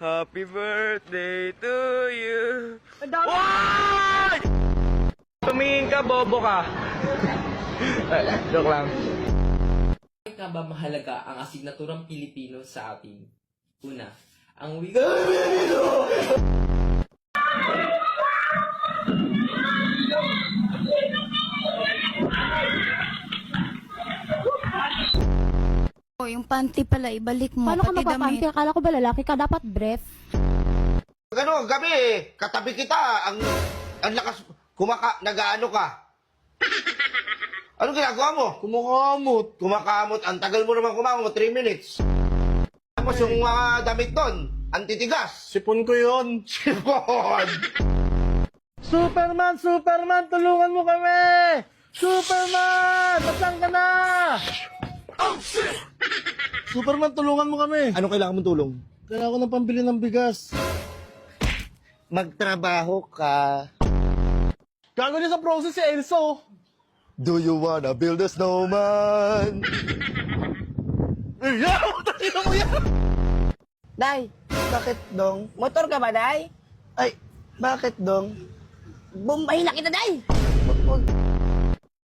Happy birthday to you. Why? Tumingin ka, bobo ka. Eh, Joke lang. Bakit nga ba mahalaga ang asignaturang Pilipino sa atin? Una, ang wika... yung panty pala, ibalik mo. Paano ka pati mapapanti? damit. Akala ko ba lalaki ka? Dapat breath. Ano, gabi, katabi kita, ang, ang lakas, kumaka, nagaano ka. Anong ginagawa mo? Kumukamot. Kumakamot. Ang tagal mo naman kumakamot, 3 minutes. Tapos yung mga damit doon, antitigas. Sipon ko yun. Sipon! Superman, Superman, tulungan mo kami! Superman! Nasaan ka na? Superman, tulungan mo kami. Ano kailangan mong tulong? Kailangan ko ng pambili ng bigas. Magtrabaho ka. Gago niya sa process si Elso. Do you wanna build a snowman? Iyaw! Tayo mo yan! Day, Bakit, Dong? motor ka ba, Day? Ay, bakit, Dong? Bumbahin na kita, Day! Wag- wag-